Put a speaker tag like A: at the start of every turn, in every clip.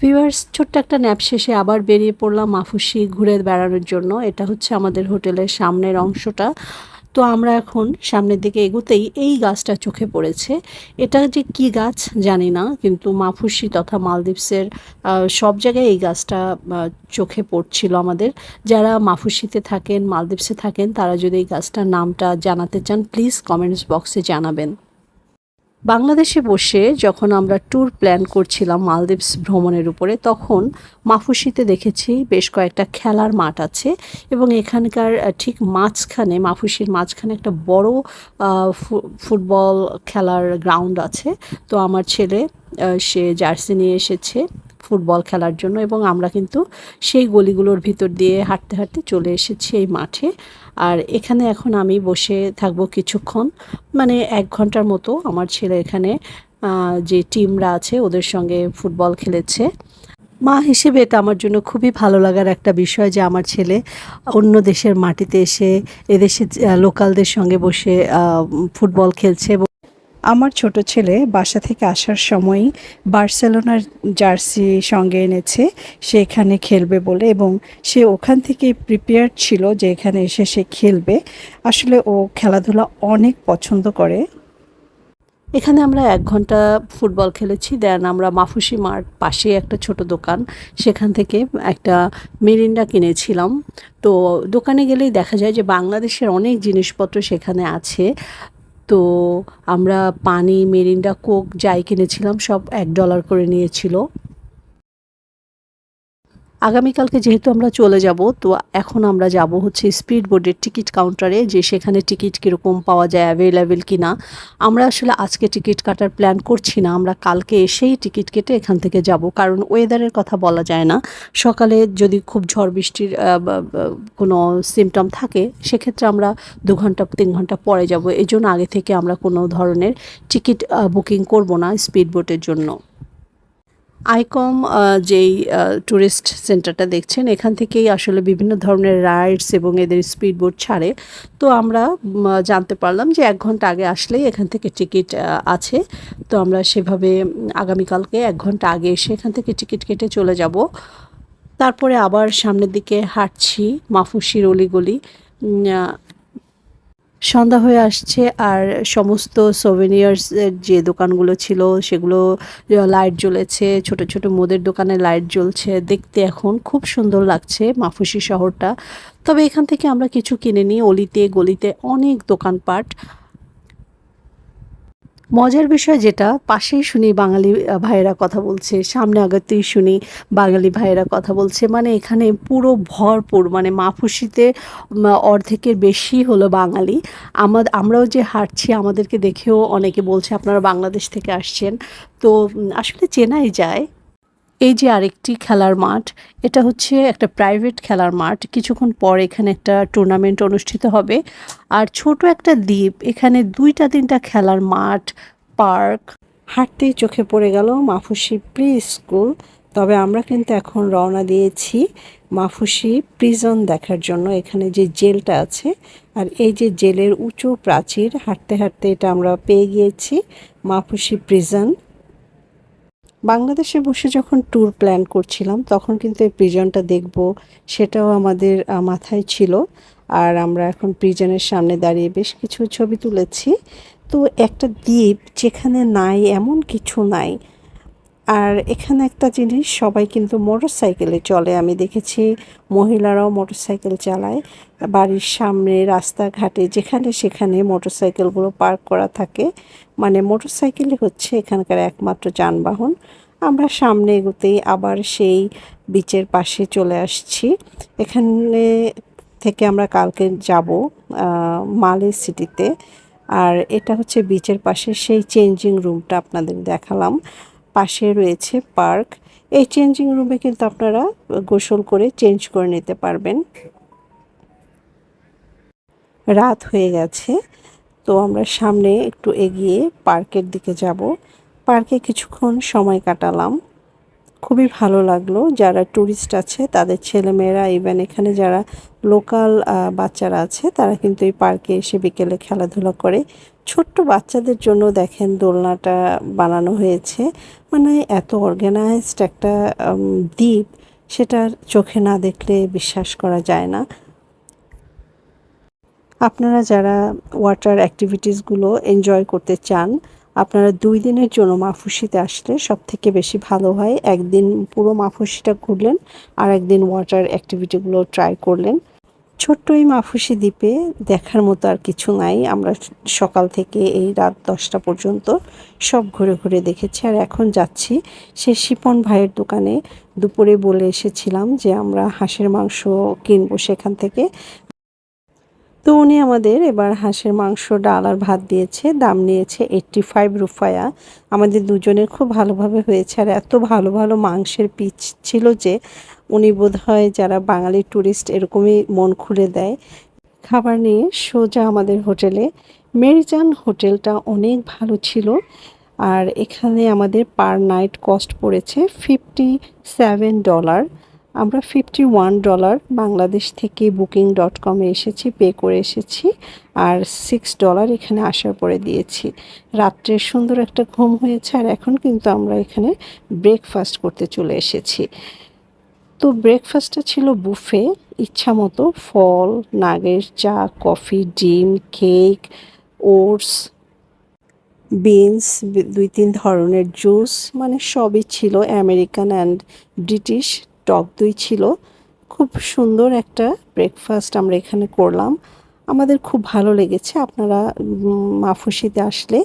A: Viewers, ছোট্ট একটা nap শেষে আবার বেরিয়ে পড়লাম মাফুসি ঘুরে বেড়ানোর জন্য। এটা হচ্ছে আমাদের হোটেলের সামনের অংশটা। তো আমরা এখন সামনের দিকে এগোতেই এই গাছটা চোখে পড়েছে। এটা যে কি গাছ জানি না, কিন্তু মাফুসি তথা মালদ্বীপসের সব জায়গায় এই গাছটা চোখে পড়ছিল আমাদের। যারা মাফুসিতে থাকেন, মালদ্বীপসে থাকেন, তারা যদি এই গাছটার নামটা জানাতে চান, প্লিজ কমেন্টস বক্সে জানাবেন। বাংলাদেশে বসে যখন আমরা ট্যুর প্ল্যান করছিলাম মালদ্বীপস ভ্রমণের উপরে, তখন মাফুসিতে দেখেছি বেশ কয়েকটা খেলার মাঠ আছে এবং এখানকার ঠিক মাঝখানে, মাফুসির মাঝখানে একটা বড় ফুটবল খেলার গ্রাউন্ড আছে। তো আমার ছেলে সে জার্সি নিয়ে এসেছে। ফুটবল খেলার জন্য এবং আমরা কিন্তু সেই গলিগুলোর ভিতর দিয়ে হাঁটতে হাঁটতে চলে এসেছি এই মাঠে। আর এখানে এখন আমি বসে থাকব কিছুক্ষণ মানে এক ঘণ্টার মতো আমার ছেলে এখানে যে টিমরা আছে ওদের সঙ্গে ফুটবল খেলেছে। মা হিসেবে এটা আমার জন্য খুবই ভালো লাগার একটা বিষয় যে আমার ছেলে অন্য দেশের মাটিতে এসে, এদেশে লোকালদের সঙ্গে বসে ফুটবল খেলছে আমার ছোট ছেলে বাসা থেকে আসার সময়ই বার্সেলোনার জার্সি সঙ্গে এনেছে, সে এখানে খেলবে বলে এবং সে ওখান থেকে প্রিপেয়ার ছিল যে এখানে এসে সে খেলবে। আসলে ও খেলাধুলা অনেক পছন্দ করে। এখানে আমরা এক ঘণ্টা ফুটবল খেলেছি, দেন আমরা মাফুসি মাঠ পাশে একটা ছোট দোকান, সেখান থেকে একটা মিরিন্ডা কিনেছিলাম। তো দোকানে গেলেই দেখা যায় যে বাংলাদেশের অনেক জিনিসপত্র সেখানে আছে। তো আমরা পানি মেরিন্ডা কোক যাই কিনেছিলাম সব এক ডলার করে নিয়েছিল। আগামীকালকে যেহেতু আমরা চলে যাব, তো এখন আমরা যাব হচ্ছে স্পিড বোর্ডের টিকিট কাউন্টারে যে সেখানে টিকিট কীরকম পাওয়া যায় অ্যাভেলেবেল কি না আমরা আসলে আজকে টিকিট কাটার প্ল্যান করছি না, আমরা কালকে এসেই টিকিট কেটে এখান থেকে যাব। কারণ ওয়েদারের কথা বলা যায় না। সকালে যদি খুব ঝড় বৃষ্টির কোনো সিমটম থাকে, সেক্ষেত্রে আমরা দু ঘণ্টা, তিন ঘণ্টা পরে যাব। এই জন্য আগে থেকে আমরা কোনো ধরনের টিকিট বুকিং করব না স্পিড বোটের জন্য। আইকম যেই ট্যুরিস্ট সেন্টারটা দেখছেন, এখান থেকেই আসলে বিভিন্ন ধরনের রাইডস এবং এদের স্পিড বোট ছাড়ে। তো আমরা জানতে পারলাম যে এক ঘণ্টা আগে আসলেই এখান থেকে টিকিট আছে। তো আমরা সেভাবে আগামীকালকে এক ঘণ্টা আগে এসে এখান থেকে টিকিট কেটে চলে যাব। তারপরে আবার সামনের দিকে হাঁটছি, মাফুসির অলিগলি সন্ধ্যা হয়ে আসছে আর সমস্ত সোভেনিয়ার্স যে দোকানগুলো ছিল সেগুলো লাইট জ্বলেছে, ছোট ছোট মোদের দোকানে লাইট জ্বলছে দেখতে এখন খুব সুন্দর লাগছে মাফুসি শহরটা। তবে এখান থেকে আমরা কিছু কিনে নিই, অলিতে, গলিতে অনেক দোকানপাট। মজার বিষয় যেটা, পাশেই শুনি বাঙালি ভাইয়েরা কথা বলছে, সামনে আগতেই শুনি বাঙালি ভাইয়েরা কথা বলছে মানে এখানে পুরো ভরপুর মানে মাফুসিতে অর্ধেকের বেশি হলো বাঙালি। আমাদের আমরাও যে হাঁটছি, আমাদেরকে দেখেও অনেকে বলছে, আপনারা বাংলাদেশ থেকে আসছেন। তো আসলে চেনাই যায়। এই যে আরেকটি খেলার মাঠ, এটা হচ্ছে একটা প্রাইভেট খেলার মাঠ। কিছুক্ষণ পর এখানে একটা টুর্নামেন্ট অনুষ্ঠিত হবে। আর ছোট একটা দ্বীপ, এখানে দুইটা তিনটা খেলার মাঠ পার্ক হাঁটতেই চোখে পড়ে গেল মাফুসি প্রি স্কুল তবে আমরা কিন্তু এখন রওনা দিয়েছি মাফুসি প্রিজন দেখার জন্য। এখানে যে জেলটা আছে, আর এই যে জেলের উঁচু প্রাচীর, হাঁটতে হাঁটতে এটা আমরা পেয়ে গিয়েছি মাফুসি প্রিজন বাংলাদেশে বসে যখন ট্যুর প্ল্যান করছিলাম, তখন কিন্তু এই প্রিজনটা দেখব, সেটাও আমাদের মাথায় ছিল। আর আমরা এখন প্রিজনের সামনে দাঁড়িয়ে বেশ কিছু ছবি তুলেছি। তো একটা দ্বীপ যেখানে নাই, এমন কিছু নাই। আর এখানে একটা জিনিস, সবাই কিন্তু মোটর সাইকেলে চলে। আমি দেখেছি মহিলারাও মোটর সাইকেল চালায়। বাড়ির সামনে, রাস্তাঘাটে, যেখানে সেখানে মোটর সাইকেলগুলো পার্ক করা থাকে। মানে মোটর সাইকেলই হচ্ছে এখানকার একমাত্র যানবাহন। আমরা সামনে এগোতেই আবার সেই বিচের পাশে চলে আসছি। এখানে থেকে আমরা কালকে যাব মালে সিটিতে আর এটা হচ্ছে বিচের পাশে। সেই চেঞ্জিং রুমটা আপনাদের দেখালাম। পাশে রয়েছে পার্ক। এই চেঞ্জিং রুমে কিন্তু আপনারা গোসল করে চেঞ্জ করে নিতে পারবেন। রাত হয়ে গেছে, তো আমরা সামনে একটু এগিয়ে পার্কের দিকে যাব। পার্কে কিছুক্ষণ সময় কাটালাম। খুবই ভালো লাগল। যারা ট্যুরিস্ট আছে, তাদের ছেলেমেয়েরা ইভেন এখানে যারা লোকাল বাচ্চারা আছে, তারা কিন্তু এই পার্কে এসে বিকেলে খেলাধুলা করে। ছোট্ট বাচ্চাদের জন্য দেখেন দোলনাটা বানানো হয়েছে। মানে এত অর্গানাইজড একটা দ্বীপ সেটা চোখে না দেখলে বিশ্বাস করা যায় না। আপনারা যারা ওয়াটার অ্যাক্টিভিটিসগুলো এনজয় করতে চান আপনারা দুই দিনের জন্য মাফুসিতে আসলে সব থেকে বেশি ভালো হয়। একদিন পুরো মাফুসিটা ঘুরলেন আর একদিন ওয়াটার অ্যাক্টিভিটিগুলো ট্রাই করলেন। ছোট্ট এই মাফুসি দ্বীপে দেখার মতো আর কিছু নাই। আমরা সকাল থেকে এই রাত দশটা পর্যন্ত সব ঘুরে ঘুরে দেখেছি। আর এখন যাচ্ছি সে শিপন ভাইয়ের দোকানে। দুপুরে বলে এসেছিলাম যে আমরা হাঁসের মাংস কিনবো সেখান থেকে। তো উনি আমাদের এবার হাঁসের মাংস, ডাল আর ভাত দিয়েছে, দাম নিয়েছে এইট্টি ফাইভ রুফায়া। আমাদের দুজনের খুব ভালোভাবে হয়েছে। আর এত ভালো ভালো মাংসের পিচ ছিল যে উনি বোধহয় যারা বাঙালি ট্যুরিস্ট এরকমই মন খুলে দেয়। খাবার নিয়ে সোজা আমাদের হোটেলে। মেরিজান হোটেলটা অনেক ভালো ছিল। আর এখানে আমাদের পার নাইট কস্ট পড়েছে ফিফটি সেভেন ডলার আমরা ফিফটি ওয়ান ডলার বাংলাদেশ থেকে বুকিং ডট কমে এসেছি পে করে এসেছি আর সিক্স ডলার এখানে আসার পরে দিয়েছি। রাত্রে সুন্দর একটা ঘুম হয়েছে আর এখন কিন্তু আমরা এখানে ব্রেকফাস্ট করতে চলে এসেছি। তো ব্রেকফাস্টটা ছিল বুফে ইচ্ছা মতো ফল নাগের চা কফি ডিম কেক ওটস বিনস দুই তিন ধরনের জুস মানে সবই ছিল আমেরিকান অ্যান্ড ব্রিটিশ টক দই ছিল। খুব সুন্দর একটা ব্রেকফাস্ট আমরা এখানে করলাম। আমাদের খুব ভালো লেগেছে। আপনারা মাফুসিতে আসলে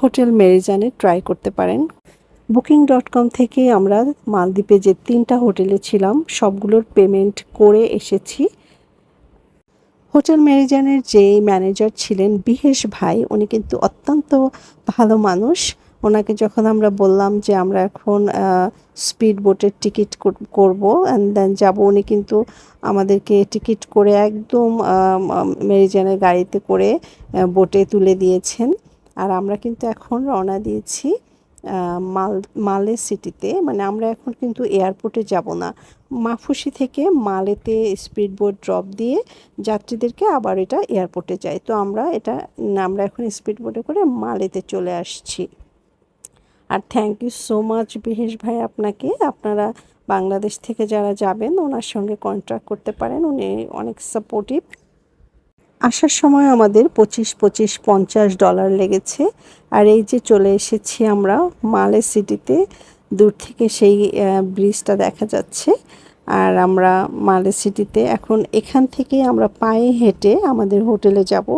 A: হোটেল মেরিজানে ট্রাই করতে পারেন। বুকিং ডট কম থেকে আমরা মালদ্বীপে যে তিনটা হোটেলে ছিলাম, সবগুলোর পেমেন্ট করে এসেছি। হোটেল মেরিজানের যে ম্যানেজার ছিলেন বিহেশ ভাই, উনি কিন্তু অত্যন্ত ভালো মানুষ। ওনাকে যখন আমরা বললাম যে আমরা এখন স্পিড বোটের টিকিট করব অ্যান্ড দেন যাব, উনি কিন্তু আমাদেরকে টিকিট করে একদম মেরিজানের গাড়িতে করে বোটে তুলে দিয়েছেন। আর আমরা কিন্তু এখন রওনা দিয়েছি মাল, মালে সিটিতে মানে আমরা এখন কিন্তু এয়ারপোর্টে যাব না। মাফুসি থেকে মালেতে স্পিড বোট ড্রপ দিয়ে যাত্রীদেরকে আবার এটা এয়ারপোর্টে যায়। তো আমরা এটা, আমরা এখন স্পিড বোটে করে মালেতে চলে আসছি। আর thank you so much Bihesh ভাই আপনাকে। আপনারা বাংলাদেশ থেকে যারা যাবেন, ওনার সঙ্গে কন্ট্যাক্ট করতে পারেন, উনি অনেক সাপোর্টিভ আসার সময় আমাদের পঁচিশ পঁচিশ, পঞ্চাশ ডলার লেগেছে। আর এই যে চলে এসেছি আমরা মালে সিটিতে, দূর থেকে সেই ব্রিজটা দেখা যাচ্ছে। আর আমরা মালে সিটিতে এখন এখান থেকে আমরা পায়ে হেঁটে আমাদের হোটেলে যাব।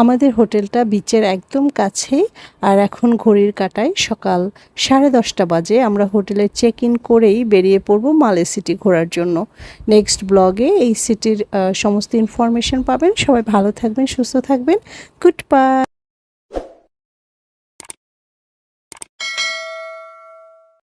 A: আমাদের হোটেলটা বিচের একদম কাছেই, আর এখন ঘড়ির কাটায় সকাল সাড়ে দশটা বাজে। আমরা হোটেলে চেক ইন করেই বেরিয়ে পড়ব মালে সিটি ঘোরার জন্য। নেক্সট ব্লগে এই সিটির সমস্ত ইনফরমেশন পাবেন। সবাই ভালো থাকবেন, সুস্থ থাকবেন। Good bye